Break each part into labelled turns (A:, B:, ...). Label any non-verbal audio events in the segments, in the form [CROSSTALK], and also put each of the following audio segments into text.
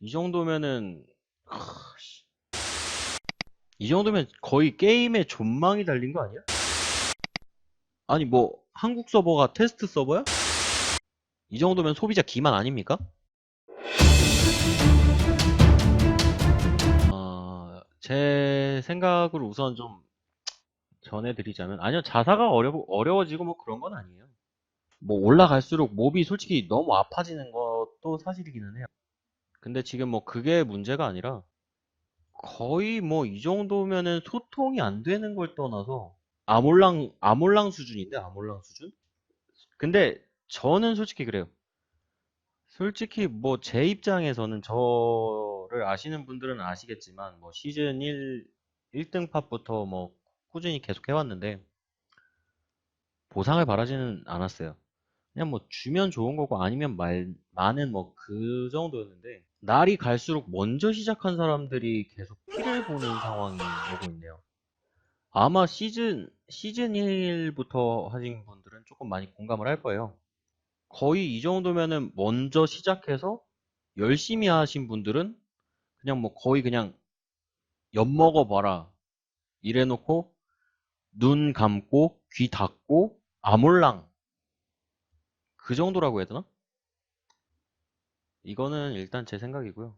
A: 이 정도면은. 이 정도면 거의 게임에 존망이 달린 거 아니야? 아니 뭐 한국 서버가 테스트 서버야? 이 정도면 소비자 기만 아닙니까? 어, 제 생각을 우선 좀 전해드리자면 아니요 자사가 어려 어려워지고 뭐 그런 건 아니에요. 뭐 올라갈수록 몹이 솔직히 너무 아파지는 것도 사실이기는 해요. 근데 지금 뭐 그게 문제가 아니라 거의 뭐 이 정도면은 소통이 안 되는 걸 떠나서 아몰랑 아몰랑 수준인데 아몰랑 수준? 근데 저는 솔직히 그래요. 솔직히 뭐 제 입장에서는 저를 아시는 분들은 아시겠지만 뭐 시즌 1 1등 팟부터 뭐 꾸준히 계속 해왔는데 보상을 바라지는 않았어요. 그냥 뭐 주면 좋은 거고 아니면 말 많은 뭐 그 정도였는데 날이 갈수록 먼저 시작한 사람들이 계속 피를 보는 상황이 오고 있네요. 아마 시즌 시즌 1부터 하신 분들은 조금 많이 공감을 할 거예요. 거의 이 정도면은 먼저 시작해서 열심히 하신 분들은 그냥 뭐 거의 그냥 엿 먹어 봐라 이래놓고 눈 감고 귀 닫고 아몰랑 그 정도라고 해야 되나? 이거는 일단 제 생각이고요.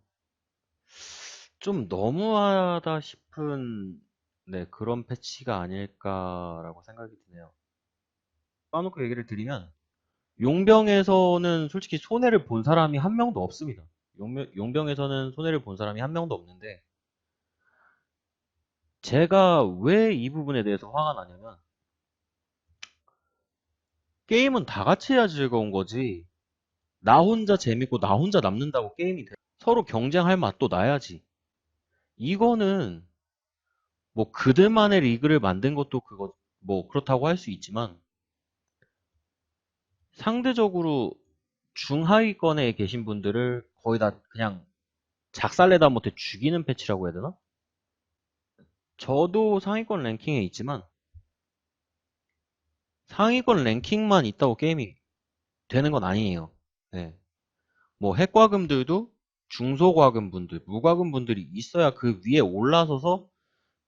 A: 좀 너무하다 싶은 네, 그런 패치가 아닐까라고 생각이 드네요. 까놓고 얘기를 드리면 용병에서는 솔직히 손해를 본 사람이 한 명도 없습니다. 용병, 용병에서는 손해를 본 사람이 한 명도 없는데 제가 왜 이 부분에 대해서 화가 나냐면 게임은 다 같이 해야 즐거운 거지 나 혼자 재밌고 나 혼자 남는다고 게임이 돼. 서로 경쟁할 맛도 나야지. 이거는 뭐 그들만의 리그를 만든 것도 그거 뭐 그렇다고 할 수 있지만 상대적으로 중하위권에 계신 분들을 거의 다 그냥 작살내다 못해 죽이는 패치라고 해야 되나? 저도 상위권 랭킹에 있지만 상위권 랭킹만 있다고 게임이 되는 건 아니에요. 네. 뭐 핵과금들도 중소과금 분들, 무과금 분들이 있어야 그 위에 올라서서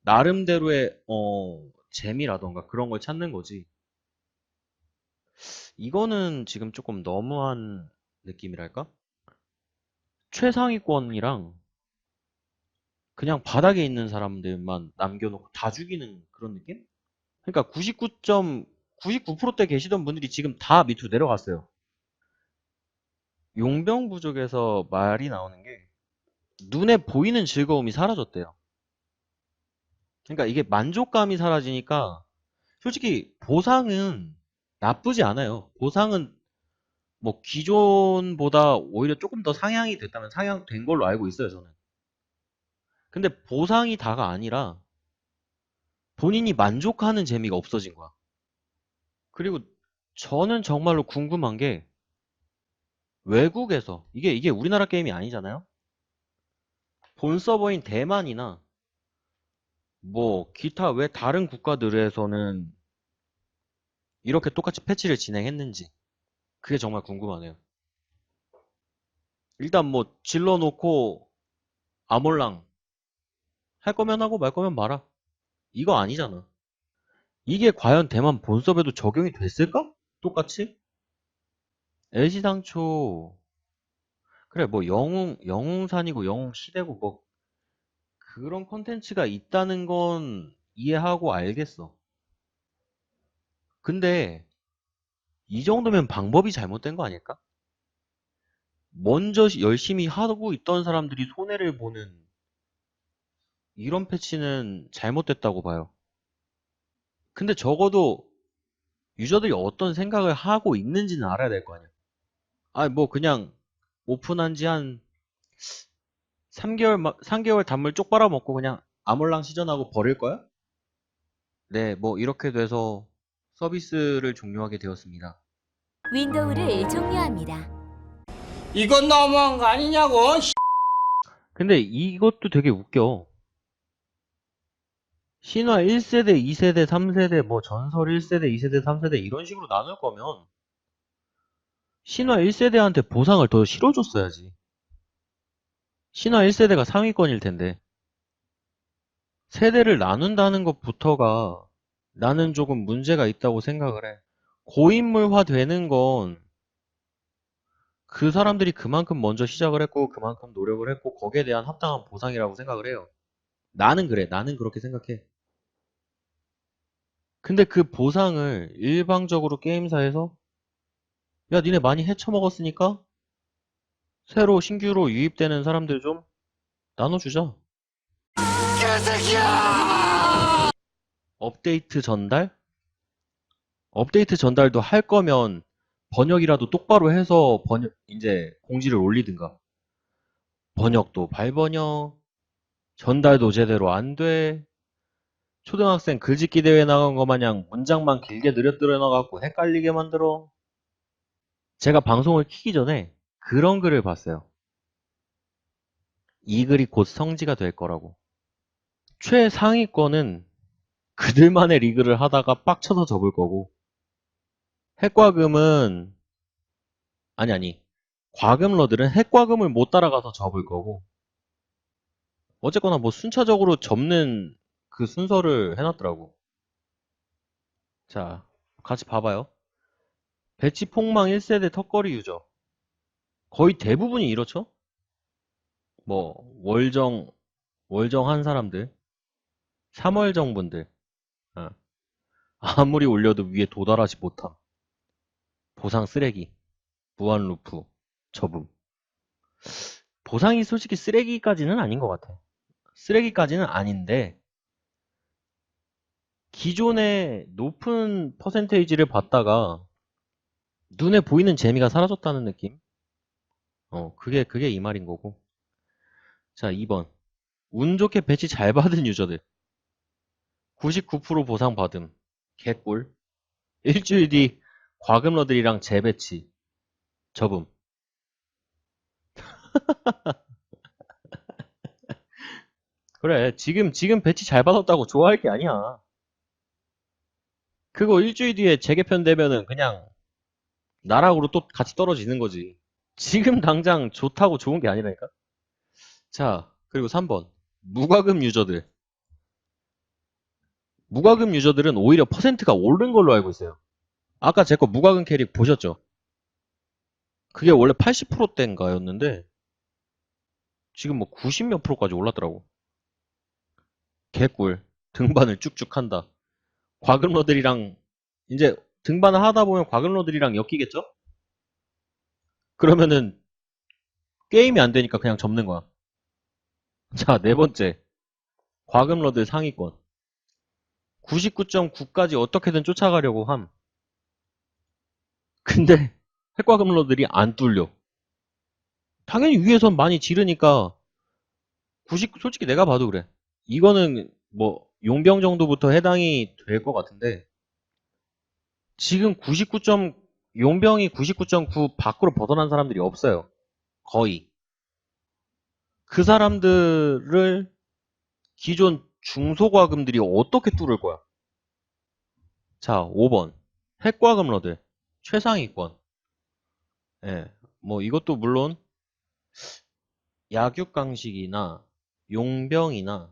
A: 나름대로의 어, 재미라던가 그런 걸 찾는 거지. 이거는 지금 조금 너무한 느낌이랄까? 최상위권이랑 그냥 바닥에 있는 사람들만 남겨놓고 다 죽이는 그런 느낌? 그러니까 99.99%대 계시던 분들이 지금 다 밑으로 내려갔어요. 용병 부족에서 말이 나오는 게 눈에 보이는 즐거움이 사라졌대요. 그러니까 이게 만족감이 사라지니까 솔직히 보상은 나쁘지 않아요. 보상은 뭐 기존보다 오히려 조금 더 상향이 됐다면 상향된 걸로 알고 있어요, 저는. 근데 보상이 다가 아니라 본인이 만족하는 재미가 없어진 거야. 그리고 저는 정말로 궁금한 게 외국에서 이게 이게 우리나라 게임이 아니잖아요. 본 서버인 대만이나 뭐 기타 왜 다른 국가들에서는 이렇게 똑같이 패치를 진행했는지 그게 정말 궁금하네요. 일단 뭐 질러놓고 아몰랑 할 거면 하고 말 거면 말아. 이거 아니잖아. 이게 과연 대만 본섭에도 적용이 됐을까? 똑같이? LG상초 그래 뭐 영웅 영웅산이고 영웅시대고 뭐 그런 컨텐츠가 있다는 건 이해하고 알겠어. 근데 이 정도면 방법이 잘못된 거 아닐까? 먼저 시- 열심히 하고 있던 사람들이 손해를 보는 이런 패치는 잘못됐다고 봐요. 근데 적어도 유저들이 어떤 생각을 하고 있는지는 알아야 될 거 아니야. 아, 뭐 그냥 오픈한 지 한 3개월, 3개월 단물 쪽 빨아먹고 그냥 아몰랑 시전하고 버릴 거야? 네, 뭐 이렇게 돼서 서비스를 종료하게 되었습니다.
B: 윈도우를 종료합니다.
C: 이건 너무한 거 아니냐고.
A: 근데 이것도 되게 웃겨. 신화 1세대, 2세대, 3세대, 뭐 전설 1세대, 2세대, 3세대 이런 식으로 나눌 거면 신화 1세대한테 보상을 더 실어줬어야지. 신화 1세대가 상위권일 텐데 세대를 나눈다는 것부터가 나는 조금 문제가 있다고 생각을 해. 고인물화 되는 건 그 사람들이 그만큼 먼저 시작을 했고 그만큼 노력을 했고 거기에 대한 합당한 보상이라고 생각을 해요. 나는 그래. 나는 그렇게 생각해. 근데 그 보상을 일방적으로 게임사에서 야, 니네 많이 헤쳐먹었으니까 새로 신규로 유입되는 사람들 좀 나눠주자. 업데이트 전달? 업데이트 전달도 할 거면 번역이라도 똑바로 해서 번역, 이제 공지를 올리든가. 번역도 발번역, 전달도 제대로 안 돼. 초등학생 글짓기 대회 나간 거 마냥 문장만 길게 느려뜨려 나가고 헷갈리게 만들어. 제가 방송을 키기 전에 그런 글을 봤어요. 이 글이 곧 성지가 될 거라고. 최상위권은 그들만의 리그를 하다가 빡쳐서 접을 거고, 핵과금은, 아니, 아니, 과금러들은 핵과금을 못 따라가서 접을 거고, 어쨌거나 뭐 순차적으로 접는 그 순서를 해놨더라고. 자, 같이 봐봐요. 배치 폭망 1세대 턱걸이 유저. 거의 대부분이 이렇죠? 뭐, 월정, 월정한 사람들, 3월정 분들, 어. 아무리 올려도 위에 도달하지 못함. 보상 쓰레기, 무한 루프, 접음. 보상이 솔직히 쓰레기까지는 아닌 것 같아. 쓰레기까지는 아닌데, 기존의 높은 퍼센테이지를 받다가 눈에 보이는 재미가 사라졌다는 느낌? 어, 그게, 그게 이 말인 거고. 자, 2번. 운 좋게 배치 잘 받은 유저들. 99% 보상 받음. 개꿀. 일주일 뒤 과금러들이랑 재배치. 접음. [LAUGHS] 그래, 지금, 지금 배치 잘 받았다고 좋아할 게 아니야. 그거 일주일 뒤에 재개편 되면은 그냥 나락으로 또 같이 떨어지는 거지. 지금 당장 좋다고 좋은 게 아니라니까? 자, 그리고 3번. 무과금 유저들. 무과금 유저들은 오히려 퍼센트가 오른 걸로 알고 있어요. 아까 제 거 무과금 캐릭 보셨죠? 그게 원래 80%대인가였는데, 지금 뭐 90몇 프로까지 올랐더라고. 개꿀. 등반을 쭉쭉 한다. 과금러들이랑, 이제 등반을 하다 보면 과금러들이랑 엮이겠죠? 그러면은, 게임이 안 되니까 그냥 접는 거야. 자, 네 번째. 과금러들 상위권. 99.9까지 어떻게든 쫓아가려고 함. 근데 핵과금러들이 안 뚫려. 당연히 위에선 많이 지르니까 90 솔직히 내가 봐도 그래. 이거는 뭐 용병 정도부터 해당이 될 것 같은데 지금 99. 용병이 99.9 밖으로 벗어난 사람들이 없어요. 거의. 그 사람들을 기존 중소과금들이 어떻게 뚫을 거야? 자, 5번. 핵과금 러들. 최상위권. 예. 뭐 이것도 물론 약육강식이나 용병이나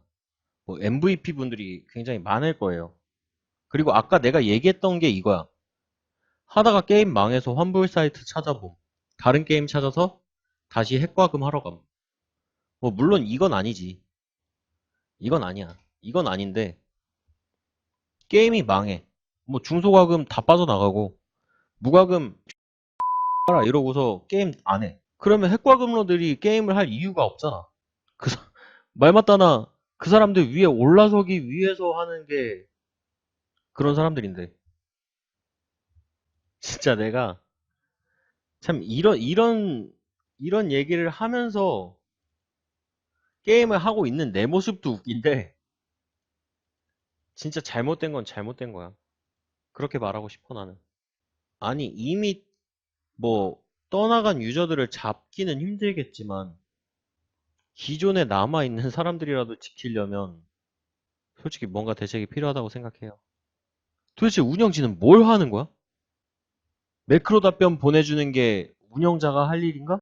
A: 뭐 MVP 분들이 굉장히 많을 거예요. 그리고 아까 내가 얘기했던 게 이거야. 하다가 게임 망해서 환불 사이트 찾아봄. 다른 게임 찾아서 다시 핵과금 하러 감. 뭐 물론 이건 아니지. 이건 아니야. 이건 아닌데 게임이 망해. 뭐 중소과금 다 빠져나가고 무과금 하라 이러고서 게임 안 해. 그러면 핵과금러들이 게임을 할 이유가 없잖아. 그 말 맞다나 그 사람들 위에 올라서기 위해서 하는 게 그런 사람들인데. 진짜 내가 참 이런 이런 이런 얘기를 하면서 게임을 하고 있는 내 모습도 웃긴데 진짜 잘못된 건 잘못된 거야. 그렇게 말하고 싶어 나는. 아니 이미 뭐 떠나간 유저들을 잡기는 힘들겠지만 기존에 남아있는 사람들이라도 지키려면 솔직히 뭔가 대책이 필요하다고 생각해요. 도대체 운영진은 뭘 하는 거야? 매크로 답변 보내주는 게 운영자가 할 일인가?